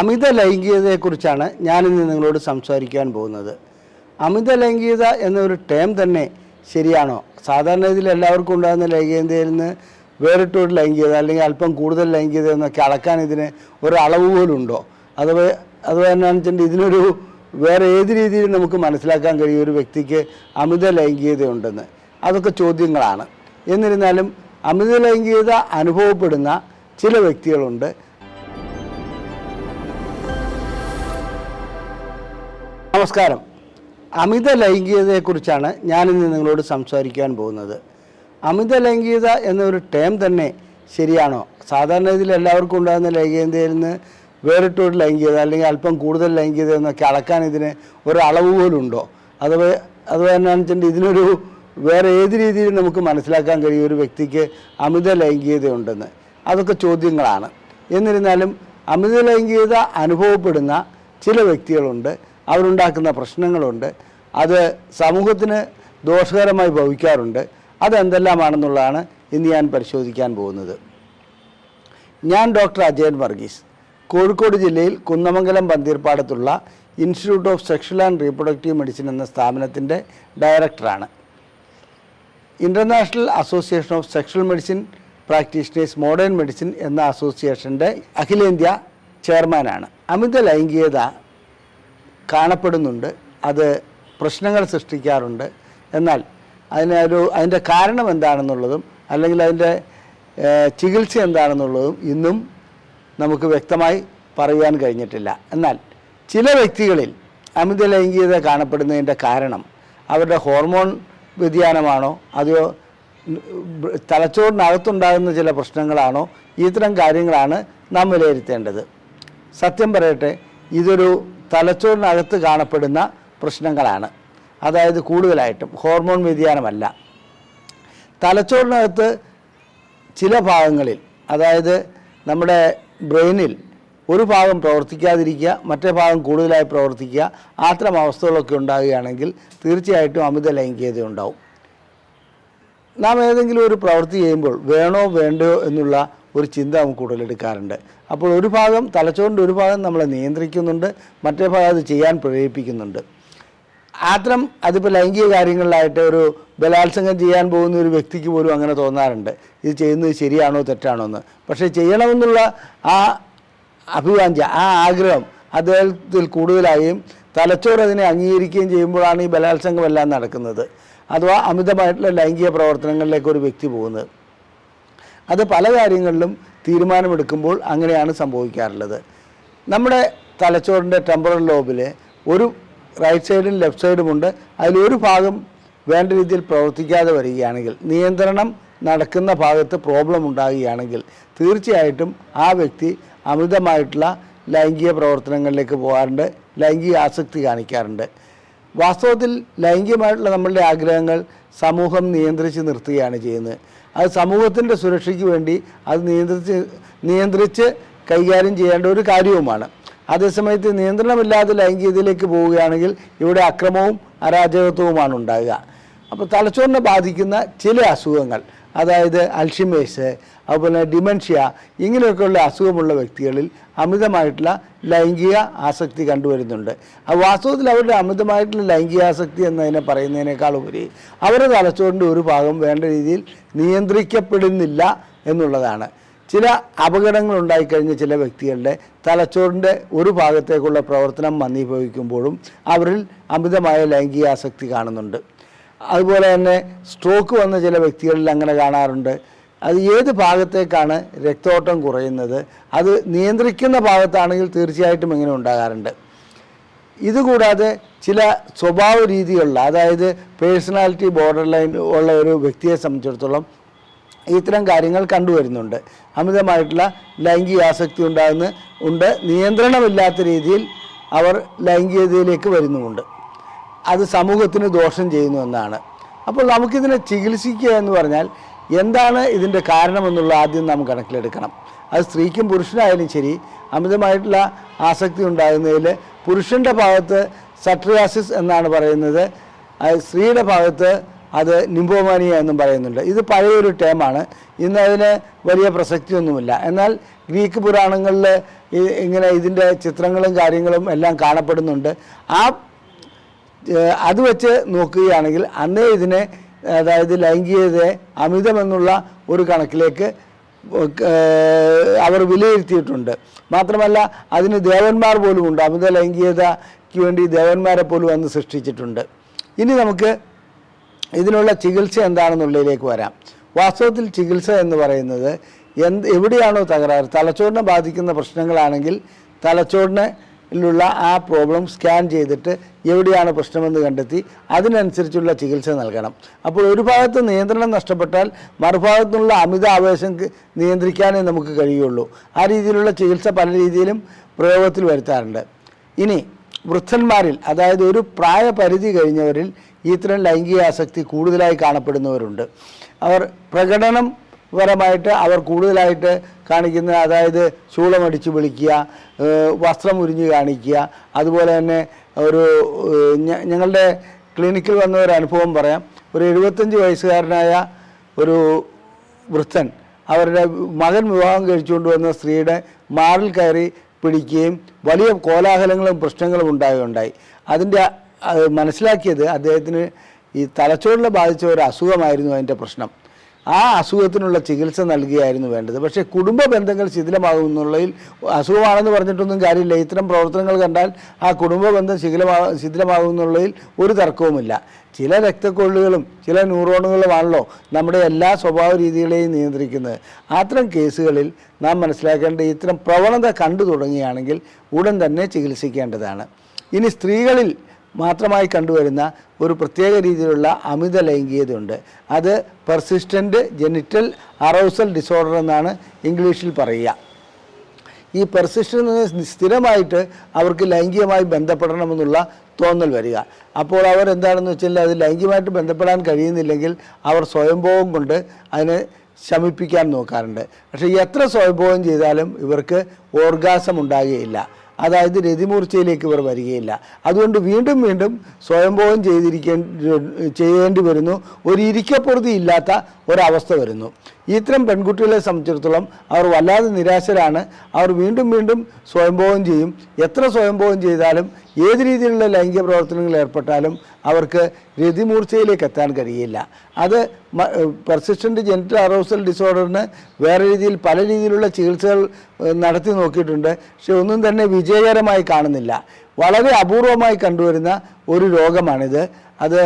അമിത ലൈംഗികതയെക്കുറിച്ചാണ് ഞാനിന്ന് നിങ്ങളോട് സംസാരിക്കാൻ പോകുന്നത്. അമിത ലൈംഗികത എന്നൊരു ടേം തന്നെ ശരിയാണോ? സാധാരണ ഇതിൽ എല്ലാവർക്കും ഉണ്ടാകുന്ന ലൈംഗികതയിൽ നിന്ന് വേറിട്ടൊരു ലൈംഗികത അല്ലെങ്കിൽ അല്പം കൂടുതൽ ലൈംഗികത എന്നൊക്കെ അളക്കാൻ ഇതിന് ഒരളവ് പോലുണ്ടോ അഥവാ അതുപോലെ തന്നെയാണെന്ന് വെച്ചിട്ടുണ്ടെങ്കിൽ ഇതിനൊരു വേറെ ഏത് രീതിയിൽ നമുക്ക് മനസ്സിലാക്കാൻ കഴിയും ഒരു വ്യക്തിക്ക് അമിത ലൈംഗികത ഉണ്ടെന്ന് അതൊക്കെ ചോദ്യങ്ങളാണ്. എന്നിരുന്നാലും അമിത ലൈംഗികത അനുഭവപ്പെടുന്ന ചില വ്യക്തികളുണ്ട്. നമസ്കാരം. അമിത ലൈംഗികതയെക്കുറിച്ചാണ് ഞാനിന്ന് നിങ്ങളോട് സംസാരിക്കാൻ പോകുന്നത്. അമിത ലൈംഗികത എന്നൊരു ടേം തന്നെ ശരിയാണോ? സാധാരണ ഇതിൽ എല്ലാവർക്കും ഉണ്ടാകുന്ന ലൈംഗികതയിൽ നിന്ന് വേറിട്ടൊരു ലൈംഗികത അല്ലെങ്കിൽ അല്പം കൂടുതൽ ലൈംഗികത എന്നൊക്കെ അളക്കാൻ ഇതിന് ഒരു അളവ് പോലും ഉണ്ടോ? അഥവാ അഥവാ എന്നാന്ന് വെച്ചിട്ടുണ്ടെങ്കിൽ ഇതിനൊരു വേറെ ഏത് രീതിയിൽ നമുക്ക് മനസ്സിലാക്കാൻ കഴിയും ഒരു വ്യക്തിക്ക് അമിത ലൈംഗികത ഉണ്ടെന്ന് അതൊക്കെ ചോദ്യങ്ങളാണ്. എന്നിരുന്നാലും അമിത ലൈംഗികത അനുഭവപ്പെടുന്ന ചില വ്യക്തികളുണ്ട്. അവരുണ്ടാക്കുന്ന പ്രശ്നങ്ങളുണ്ട്. അത് സമൂഹത്തിന് ദോഷകരമായി ഭവിക്കാറുണ്ട്. അതെന്തെല്ലാമാണെന്നുള്ളതാണ് ഇന്ന് ഞാൻ പരിശോധിക്കാൻ പോകുന്നത്. ഞാൻ ഡോക്ടർ അജയൻ വർഗീസ്. കോഴിക്കോട് ജില്ലയിൽ Kunnamangalam പന്തീർപ്പാടത്തുള്ള institute of sexual and reproductive medicine എന്ന സ്ഥാപനത്തിന്റെ ഡയറക്ടറാണ്. International association of sexual medicine practitioners modern medicine എന്ന അസോസിയേഷന്റെ അഖിലേന്ത്യ ചെയർമാനാണ്. അമിത ലൈംഗികത കാണപ്പെടുന്നുണ്ട്. അത് പ്രശ്നങ്ങൾ സൃഷ്ടിക്കാറുണ്ട്. എന്നാൽ അതിനൊരു അതിന്റെ കാരണം എന്താണെന്നുള്ളതും അല്ലെങ്കിൽ അതിന്റെ ചികിത്സ എന്താണെന്നുള്ളതും ഇന്നും നമുക്ക് വ്യക്തമായി പറയാൻ കഴിഞ്ഞിട്ടില്ല. എന്നാൽ ചില വ്യക്തികളിൽ അമിത ലൈംഗികത കാണപ്പെടുന്നതിന്റെ കാരണം അവരുടെ ഹോർമോൺ വ്യതിയാനമാണോ അതോ തലച്ചോറിനകത്തുണ്ടാകുന്ന ചില പ്രശ്നങ്ങളാണോ ഇത്തരം കാര്യങ്ങളാണ് നാം വിലയിരുത്തേണ്ടത്. സത്യം പറയട്ടെ ഇതൊരു തലച്ചോറിനകത്ത് കാണപ്പെടുന്ന പ്രശ്നങ്ങളാണ്. അതായത് കൂടുതലായിട്ടും ഹോർമോൺ വ്യതിയാനമല്ല. തലച്ചോറിനകത്ത് ചില ഭാഗങ്ങളിൽ അതായത് നമ്മുടെ ബ്രെയിനിൽ ഒരു ഭാഗം പ്രവർത്തിക്കാതിരിക്കുക മറ്റേ ഭാഗം കൂടുതലായി പ്രവർത്തിക്കുക അത്തരം അവസ്ഥകളൊക്കെ ഉണ്ടാകുകയാണെങ്കിൽ തീർച്ചയായിട്ടും അമിത ലൈംഗികത ഉണ്ടാവും. നാം ഏതെങ്കിലും ഒരു പ്രവൃത്തി ചെയ്യുമ്പോൾ വേണോ വേണ്ടയോ എന്നുള്ള ഒരു ചിന്ത നമുക്ക് ഉടലെടുക്കാറുണ്ട് അപ്പോൾ ഒരു ഭാഗം തലച്ചോറിന്റെ ഒരു ഭാഗം നമ്മളെ നിയന്ത്രിക്കുന്നുണ്ട് മറ്റേ ഭാഗം അത് ചെയ്യാൻ പ്രേരിപ്പിക്കുന്നുണ്ട്. ആത്രം അതിപ്പോൾ ലൈംഗിക കാര്യങ്ങളിലായിട്ട് ഒരു ബലാത്സംഗം ചെയ്യാൻ പോകുന്ന ഒരു വ്യക്തിക്ക് പോലും അങ്ങനെ തോന്നാറുണ്ട്. ഇത് ചെയ്യുന്നത് ശരിയാണോ തെറ്റാണോ എന്ന്. പക്ഷേ ചെയ്യണമെന്നുള്ള ആ അഭിവാഞ്ച ആ ആഗ്രഹം അദ്ദേഹത്തിൽ കൂടുതലായും തലച്ചോറ് അതിനെ അംഗീകരിക്കുകയും ചെയ്യുമ്പോഴാണ് ഈ ബലാത്സംഗമെല്ലാം നടക്കുന്നത്. അഥവാ അമിതമായിട്ടുള്ള ലൈംഗിക പ്രവർത്തനങ്ങളിലേക്ക് ഒരു വ്യക്തി പോകുന്നത്. അത് പല കാര്യങ്ങളിലും തീരുമാനമെടുക്കുമ്പോൾ അങ്ങനെയാണ് സംഭവിക്കാറുള്ളത്. നമ്മുടെ തലച്ചോറിന്റെ ടെമ്പറൽ ലോബിൽ ഒരു റൈറ്റ് സൈഡും ലെഫ്റ്റ് സൈഡുമുണ്ട് അതിലൊരു ഭാഗം വേണ്ട രീതിയിൽ പ്രവർത്തിക്കാതെ വരികയാണെങ്കിൽ നിയന്ത്രണം നടക്കുന്ന ഭാഗത്ത് പ്രോബ്ലം ഉണ്ടാകുകയാണെങ്കിൽ തീർച്ചയായിട്ടും ആ വ്യക്തി അമിതമായിട്ടുള്ള ലൈംഗിക പ്രവർത്തനങ്ങളിലേക്ക് പോകാറുണ്ട് ലൈംഗിക ആസക്തി കാണിക്കാറുണ്ട്. വാസ്തവത്തിൽ ലൈംഗികമായിട്ടുള്ള നമ്മളുടെ ആഗ്രഹങ്ങൾ സമൂഹം നിയന്ത്രിച്ച് നിർത്തുകയാണ് ചെയ്യുന്നത്. അത് സമൂഹത്തിന്റെ സുരക്ഷയ്ക്ക് വേണ്ടി അത് നിയന്ത്രിച്ച് നിയന്ത്രിച്ച് കൈകാര്യം ചെയ്യേണ്ട ഒരു കാര്യവുമാണ്. അതേസമയത്ത് നിയന്ത്രണമില്ലാതെ ലൈംഗികതയിലേക്ക് പോവുകയാണെങ്കിൽ ഇവിടെ അക്രമവും അരാജകത്വവുമാണ് ഉണ്ടാകുക. അപ്പോൾ തലച്ചോറിനെ ബാധിക്കുന്ന ചില അസുഖങ്ങൾ. അതായത് അൽഷിമേഴ്സ് അതുപോലെ ഡിമൻഷ്യ ഇങ്ങനെയൊക്കെയുള്ള അസുഖമുള്ള വ്യക്തികളിൽ അമിതമായിട്ടുള്ള ലൈംഗിക ആസക്തി കണ്ടുവരുന്നുണ്ട്. വാസ്തവത്തിൽ അവരുടെ അമിതമായിട്ടുള്ള ലൈംഗിക ആസക്തി എന്നതിനെ പറയുന്നതിനേക്കാൾ ഉപരി അവരുടെ തലച്ചോറിന്റെ ഒരു ഭാഗം വേണ്ട രീതിയിൽ നിയന്ത്രിക്കപ്പെടുന്നില്ല എന്നുള്ളതാണ്. ചില അപകടങ്ങൾ ഉണ്ടായിക്കഴിഞ്ഞ ചില വ്യക്തികളുടെ തലച്ചോറിന്റെ ഒരു ഭാഗത്തേക്കുള്ള പ്രവർത്തനം മന്ദീഭവിക്കുമ്പോഴും അവരിൽ അമിതമായ ലൈംഗികാസക്തി കാണുന്നുണ്ട്. അതുപോലെ തന്നെ സ്ട്രോക്ക് വന്ന ചില വ്യക്തികളിൽ അങ്ങനെ കാണാറുണ്ട്. അത് ഏത് ഭാഗത്തേക്കാണ് രക്തോട്ടം കുറയുന്നത്? അത് നിയന്ത്രിക്കുന്ന ഭാഗത്താണെങ്കിൽ തീർച്ചയായിട്ടും ഇങ്ങനെ ഉണ്ടാകാറുണ്ട്. ഇതുകൂടാതെ ചില സ്വഭാവ രീതികളിൽ അതായത് പേഴ്സണാലിറ്റി ബോർഡർ ലൈൻ ഉള്ള ഒരു വ്യക്തിയെ സംബന്ധിച്ചിടത്തോളം ഇത്തരം കാര്യങ്ങൾ കണ്ടുവരുന്നുണ്ട്. അമിതമായിട്ടുള്ള ലൈംഗിക ആസക്തി ഉണ്ടാകുന്ന ഉണ്ട്. നിയന്ത്രണമില്ലാത്ത രീതിയിൽ അവർ ലൈംഗികതയിലേക്ക് വരുന്നുമുണ്ട്. അത് സമൂഹത്തിന് ദോഷം ചെയ്യുന്നു എന്നാണ്. അപ്പോൾ നമുക്കിതിനെ ചികിത്സിക്കുക എന്ന് പറഞ്ഞാൽ എന്താണ് ഇതിന്റെ കാരണമെന്നുള്ള ആദ്യം നാം കണക്കിലെടുക്കണം. അത് സ്ത്രീക്കും പുരുഷനായാലും ശരി അമിതമായിട്ടുള്ള ആസക്തി ഉണ്ടാകുന്നതിൽ പുരുഷന്റെ ഭാഗത്ത് സട്രിയാസിസ് എന്നാണ് പറയുന്നത് സ്ത്രീയുടെ ഭാഗത്ത് അത് നിംബോമാനിയ എന്നും പറയുന്നുണ്ട്. ഇത് പഴയൊരു ടേമാണ് ഇന്ന് അതിന് വലിയ പ്രസക്തിയൊന്നുമില്ല. എന്നാൽ ഗ്രീക്ക് പുരാണങ്ങളിൽ ഇങ്ങനെ ഇതിന്റെ ചിത്രങ്ങളും കാര്യങ്ങളും എല്ലാം കാണപ്പെടുന്നുണ്ട്. ആ അത് വെച്ച് നോക്കുകയാണെങ്കിൽ അന്നേ ഇതിനെ അതായത് ലൈംഗികതയെ അമിതമെന്നുള്ള ഒരു കണക്കിലേക്ക് അവർ വിലയിരുത്തിയിട്ടുണ്ട്. മാത്രമല്ല അതിന് ദേവന്മാർ പോലും ഉണ്ട്. അമിത ലൈംഗികതയ്ക്ക് വേണ്ടി ദേവന്മാരെ പോലും അന്ന് സൃഷ്ടിച്ചിട്ടുണ്ട്. ഇനി നമുക്ക് ഇതിനുള്ള ചികിത്സ എന്താണെന്നുള്ളതിലേക്ക് വരാം. വാസ്തവത്തിൽ ചികിത്സ എന്ന് പറയുന്നത് എന്ത് എവിടെയാണോ തകരാറ്? തലച്ചോറിനെ ബാധിക്കുന്ന പ്രശ്നങ്ങളാണെങ്കിൽ തലച്ചോറിനുള്ള ആ പ്രോബ്ലം സ്കാൻ ചെയ്തിട്ട് എവിടെയാണ് പ്രശ്നമെന്ന് കണ്ടെത്തി അതിനനുസരിച്ചുള്ള ചികിത്സ നൽകണം. അപ്പോൾ ഒരു ഭാഗത്ത് നിയന്ത്രണം നഷ്ടപ്പെട്ടാൽ മറുഭാഗത്തുനിന്നുള്ള അമിത ആവേശം നിയന്ത്രിക്കാനേ നമുക്ക് കഴിയുള്ളൂ. ആ രീതിയിലുള്ള ചികിത്സ പല രീതിയിലും പ്രയോഗത്തിൽ വരുത്താറുണ്ട്. ഇനി വൃദ്ധന്മാരിൽ അതായത് ഒരു പ്രായപരിധി കഴിഞ്ഞവരിൽ ഇത്തരം ലൈംഗിക ആസക്തി കൂടുതലായി കാണപ്പെടുന്നവരുണ്ട്. അവർ പ്രകടനം പരമായിട്ട് അവർ കൂടുതലായിട്ട് കാണിക്കുന്ന അതായത് ശൂളമടിച്ച് വിളിക്കുക വസ്ത്രം ഉരിഞ്ഞ് കാണിക്കുക അതുപോലെ തന്നെ ഒരു ഞങ്ങളുടെ ക്ലിനിക്കിൽ വന്ന ഒരു അനുഭവം പറയാം. ഒരു എഴുപത്തഞ്ച് വയസ്സുകാരനായ ഒരു വൃദ്ധൻ അവരുടെ മകൻ വിവാഹം കഴിച്ചുകൊണ്ട് വന്ന സ്ത്രീയുടെ മാറിൽ കയറി പിടിക്കുകയും വലിയ കോലാഹലങ്ങളും പ്രശ്നങ്ങളും ഉണ്ടാകുകയുണ്ടായി അതിന്റെ അത് മനസ്സിലാക്കിയത് അദ്ദേഹത്തിന് ഈ തലച്ചോറിൽ ബാധിച്ച ഒരു അസുഖമായിരുന്നു അതിന്റെ പ്രശ്നം. ആ അസുഖത്തിനുള്ള ചികിത്സ നൽകിയായിരുന്നു വേണ്ടത്. പക്ഷേ കുടുംബ ബന്ധങ്ങൾ ശിഥിലമാകുന്നുള്ളതിൽ അസുഖമാണെന്ന് പറഞ്ഞിട്ടൊന്നും കാര്യമില്ല. ഇത്തരം പ്രവർത്തനങ്ങൾ കണ്ടാൽ ആ കുടുംബ ബന്ധം ശിഥിലമാ ശിഥിലമാകുന്നുള്ളതിൽ ഒരു തർക്കവുമില്ല. ചില രക്തക്കൊള്ളുകളും ചില ന്യൂറോണുകളുമാണല്ലോ നമ്മുടെ എല്ലാ സ്വഭാവ രീതികളെയും നിയന്ത്രിക്കുന്നത്. അത്തരം കേസുകളിൽ നാം മനസ്സിലാക്കേണ്ട ഇത്തരം പ്രവണത കണ്ടു തുടങ്ങുകയാണെങ്കിൽ ഉടൻ തന്നെ ചികിത്സിക്കേണ്ടതാണ്. ഇനി സ്ത്രീകളിൽ മാത്രമായി കണ്ടുവരുന്ന ഒരു പ്രത്യേക രീതിയിലുള്ള അമിത ലൈംഗികതയുണ്ട്. അത് പെർസിസ്റ്റന്റ് ജെനിറ്റൽ അറൗസൽ ഡിസോർഡർ എന്നാണ് ഇംഗ്ലീഷിൽ പറയുക. ഈ പെർസിസ്റ്റന്റ് സ്ഥിരമായിട്ട് അവർക്ക് ലൈംഗികമായി ബന്ധപ്പെടണമെന്നുള്ള തോന്നൽ വരിക. അപ്പോൾ അവർ എന്താണെന്ന് വെച്ചാൽ അത് ലൈംഗികമായിട്ട് ബന്ധപ്പെടാൻ കഴിയുന്നില്ലെങ്കിൽ അവർ സ്വയംഭോഗം കൊണ്ട് അതിനെ ശമിപ്പിക്കാൻ നോക്കാറുണ്ട്. പക്ഷേ എത്ര സ്വയംഭോഗം ചെയ്താലും ഇവർക്ക് ഓർഗാസം ഉണ്ടാകുകയില്ല. അതായത് രതിമൂർച്ചയിലേക്ക് ഇവർ വരികയില്ല. അതുകൊണ്ട് വീണ്ടും വീണ്ടും സ്വയംഭോഗം ചെയ്തിരിക്കേണ്ടി ചെയ്യേണ്ടി വരുന്നു. ഒരു ഇരിക്കപ്പുറതി ഇല്ലാത്ത ഒരവസ്ഥ വരുന്നു. ഇത്തരം പെൺകുട്ടികളെ സംബന്ധിച്ചിടത്തോളം അവർ വല്ലാതെ നിരാശരാണ്. അവർ വീണ്ടും വീണ്ടും സ്വയംഭോഗം ചെയ്യും. എത്ര സ്വയംഭോഗം ചെയ്താലും ഏത് രീതിയിലുള്ള ലൈംഗിക പ്രവർത്തനങ്ങളിൽ ഏർപ്പെട്ടാലും അവർക്ക് രതിമൂർച്ചയിലേക്ക് എത്താൻ കഴിയില്ല. അത് പെർസിസ്റ്റന്റ് ജെനിറ്റൽ അറോസൽ ഡിസോർഡറിന് വേറെ രീതിയിൽ പല രീതിയിലുള്ള ചികിത്സകൾ നടത്തി നോക്കിയിട്ടുണ്ട്. പക്ഷെ ഒന്നും തന്നെ വിജയകരമായി കാണുന്നില്ല. വളരെ അപൂർവമായി കണ്ടുവരുന്ന ഒരു രോഗമാണിത്. അത്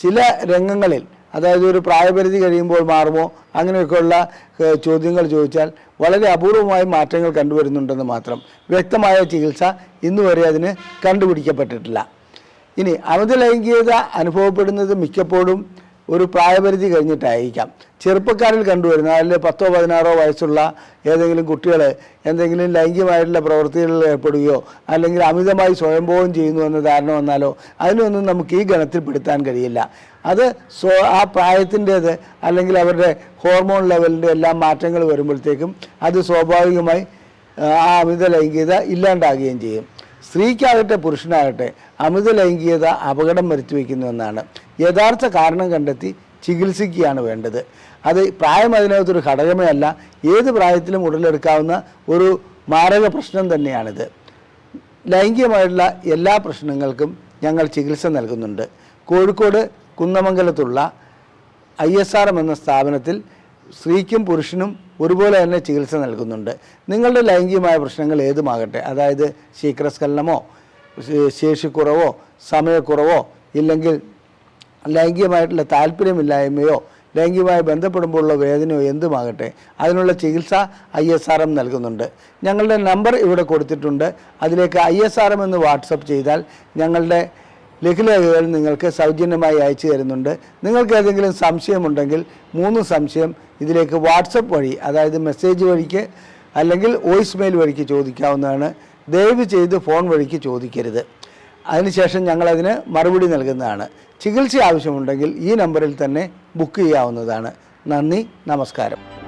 ചില രംഗങ്ങളിൽ അതായത് ഒരു പ്രായപരിധി കഴിയുമ്പോൾ മാറുമോ അങ്ങനെയൊക്കെയുള്ള ചോദ്യങ്ങൾ ചോദിച്ചാൽ വളരെ അപൂർവമായി മാറ്റങ്ങൾ കണ്ടുവരുന്നുണ്ടെന്ന് മാത്രം വ്യക്തമായ ചികിത്സ ഇന്നുവരെ അതിന് കണ്ടുപിടിക്കപ്പെട്ടിട്ടില്ല. ഇനി അമിത ലൈംഗികത അനുഭവപ്പെടുന്നത് മിക്കപ്പോഴും ഒരു പ്രായപരിധി കഴിഞ്ഞിട്ടായിരിക്കാം. ചെറുപ്പക്കാരിൽ കണ്ടുവരുന്ന അല്ലെങ്കിൽ പത്തോ പതിനാറോ വയസ്സുള്ള ഏതെങ്കിലും കുട്ടികൾ എന്തെങ്കിലും ലൈംഗികമായിട്ടുള്ള പ്രവൃത്തികളിൽ ഏർപ്പെടുകയോ അല്ലെങ്കിൽ അമിതമായി സ്വയംഭോഗം ചെയ്യുന്നു എന്ന ധാരണ വന്നാലോ അതിനൊന്നും നമുക്ക് ഈ ഗണത്തിൽ പെടുത്താൻ കഴിയില്ല. അത് സ്വ ആ പ്രായത്തിന്റേത് അല്ലെങ്കിൽ അവരുടെ ഹോർമോൺ ലെവലിന്റെ എല്ലാം മാറ്റങ്ങൾ വരുമ്പോഴത്തേക്കും അത് സ്വാഭാവികമായി ആ അമിത ലൈംഗികത ഇല്ലാണ്ടാകുകയും ചെയ്യും. സ്ത്രീക്കാകട്ടെ പുരുഷനാകട്ടെ അമിത ലൈംഗികത അപകടം വരുത്തി വയ്ക്കുന്നുവെന്നാണ് യഥാർത്ഥ കാരണം കണ്ടെത്തി ചികിത്സിക്കുകയാണ് വേണ്ടത്. അത് പ്രായം അതിനകത്തൊരു ഘടകമേ അല്ല ഏത് പ്രായത്തിലും ഉടലെടുക്കാവുന്ന ഒരു മാരക പ്രശ്നം തന്നെയാണിത്. ലൈംഗികമായിട്ടുള്ള എല്ലാ പ്രശ്നങ്ങൾക്കും ഞങ്ങൾ ചികിത്സ നൽകുന്നുണ്ട്. കോഴിക്കോട് കുന്നമംഗലത്തുള്ള ഐ എസ് ആർ എം എന്ന സ്ഥാപനത്തിൽ സ്ത്രീക്കും പുരുഷനും ഒരുപോലെ തന്നെ ചികിത്സ നൽകുന്നുണ്ട്. നിങ്ങളുടെ ലൈംഗികമായ പ്രശ്നങ്ങൾ ഏതുമാകട്ടെ? അതായത് ശീക്രസ്ഖലനമോ ശേഷിക്കുറവോ സമയക്കുറവോ ഇല്ലെങ്കിൽ ലൈംഗികമായിട്ടുള്ള താല്പര്യമില്ലായ്മയോ ലൈംഗികമായി ബന്ധപ്പെടുമ്പോഴുള്ള വേദനയോ എന്തുമാകട്ടെ? അതിനുള്ള ചികിത്സ ഐ എസ് ആർ എം നൽകുന്നുണ്ട്. ഞങ്ങളുടെ നമ്പർ ഇവിടെ കൊടുത്തിട്ടുണ്ട്. അതിലേക്ക് ഐ എസ് ആർ എം എന്ന് വാട്സപ്പ് ചെയ്താൽ ഞങ്ങളുടെ ലഘുലേഖകൾ നിങ്ങൾക്ക് സൗജന്യമായി അയച്ചു തരുന്നുണ്ട്. നിങ്ങൾക്ക് ഏതെങ്കിലും സംശയമുണ്ടെങ്കിൽ മൂന്ന് സംശയം ഇതിലേക്ക് വാട്സപ്പ് വഴി അതായത് മെസ്സേജ് വഴിക്ക് അല്ലെങ്കിൽ വോയിസ് മെയിൽ വഴിക്ക് ചോദിക്കാവുന്നതാണ്. ദയവ് ചെയ്ത് ഫോൺ വഴിക്ക് ചോദിക്കരുത്. അതിനുശേഷം ഞങ്ങളതിന് മറുപടി നൽകുന്നതാണ്. ചികിത്സ ആവശ്യമുണ്ടെങ്കിൽ ഈ നമ്പറിൽ തന്നെ ബുക്ക് ചെയ്യാവുന്നതാണ്. നന്ദി നമസ്കാരം.